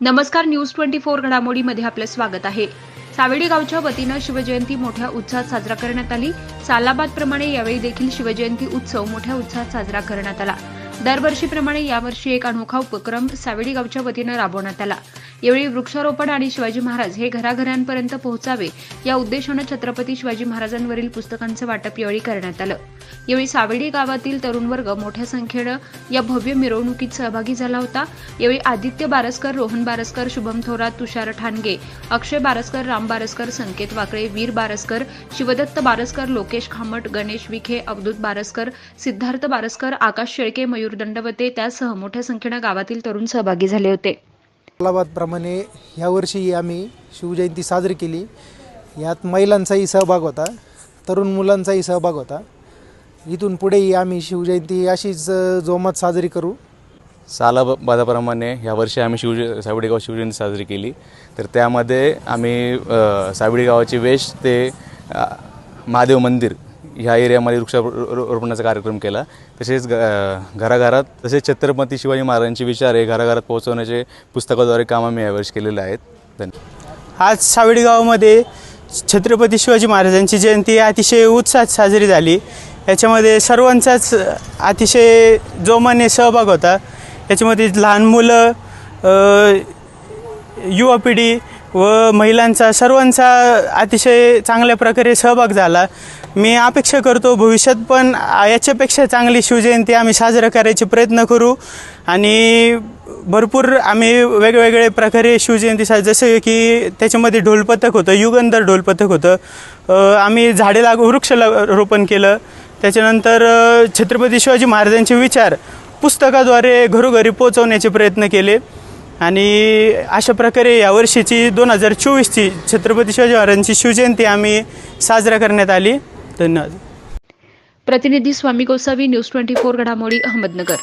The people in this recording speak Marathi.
नमस्कार न्यूज ट्वेंटी फोर घडामोडीमध्ये आपलं स्वागत आहे. सावेडी गावच्या वतीनं शिवजयंती मोठ्या उत्साहात साजरा करण्यात आली. सालाबाद प्रमाणे यावेळी देखील शिवजयंती उत्सव मोठ्या उत्साहात साजरा करण्यात आला. दरवर्षीप्रमाणे यावर्षी एक अनोखा उपक्रम सावेडी गावच्या वतीनं राबवण्यात आला. यावेळी वृक्षारोपण आणि शिवाजी महाराज हे घराघरांपर्यंत पोहोचावे या उद्देशानं छत्रपती शिवाजी महाराजांवरील पुस्तकांचं वाटप यावेळी करण्यात आलं. यावेळी सावेडी गावातील तरुण वर्ग मोठ्या संख्येनं या भव्य मिरवणुकीत सहभागी झाला होता. यावेळी आदित्य बारसकर रोहन बारसकर शुभम थोरात तुषार ठाणगे अक्षय बारसकर राम बारसकर संकेत वाकळे वीर बारसकर शिवदत्त बारसकर लोकेश खामट गणेश विखे अवधूत बारसकर सिद्धार्थ बारसकर आकाश शेळके मयूर दंडवते त्यासह मोठ्या संख्येनं गावातील तरुण सहभागी झाले होते. प्रमाणे ह्यावर्षी आम्ही शिवजयंती साजरी केली. यात महिलांचाही सहभाग होता तरुण मुलांचाही सहभाग होता. इथून पुढेही आम्ही शिवजयंती अशीच जोमात साजरी करू. सालाबादाप्रमाणे ह्यावर्षी आम्ही शिवज सावडीगाव शिवजयंती साजरी केली. तर त्यामध्ये आम्ही अ, सावडी वेश ते महादेव मंदिर ह्या एरियामध्ये वृक्षारोपणाचा कार्यक्रम केला. तसेच ग घराघरात तसेच छत्रपती शिवाजी महाराजांचे विचार हे घराघरात पोहोचवण्याचे पुस्तकाद्वारे काम आम्ही यावर्षी केलेलं आहेत. धन्यवाद. आज सावडीगावमध्ये छत्रपती शिवाजी महाराजांची जयंती अतिशय उत्साहात साजरी झाली. याच्यामध्ये सर्वांचाच अतिशय जोमाने सहभाग होता. याच्यामध्ये लहान मुलं युवा पिढी व महिलांचा सर्वांचा अतिशय चांगल्या प्रकारे सहभाग झाला. मी अपेक्षा करतो भविष्यात पण याच्यापेक्षा चांगली शिवजयंती आम्ही साजरा करायचे प्रयत्न करू. आणि भरपूर आम्ही वेगवेगळे प्रकारे शिवजयंती साज जसं की त्याच्यामध्ये ढोलपथक होतं युगंधर ढोलपथक होतं. आम्ही झाडे लाग वृक्ष ला- रोपण केलं. त्याच्यानंतर छत्रपती शिवाजी महाराजांचे विचार पुस्तकाद्वारे घरोघरी पोचवण्याचे प्रयत्न केले. आणि अशा प्रकारे यावर्षीची दोन हजार चोवीसची छत्रपती शिवाजी महाराजांची शिवजयंती आम्ही साजरा करण्यात आली. धन्यवाद. प्रतिनिधी Swami Gosavi news twenty four घडामोडी अहमदनगर.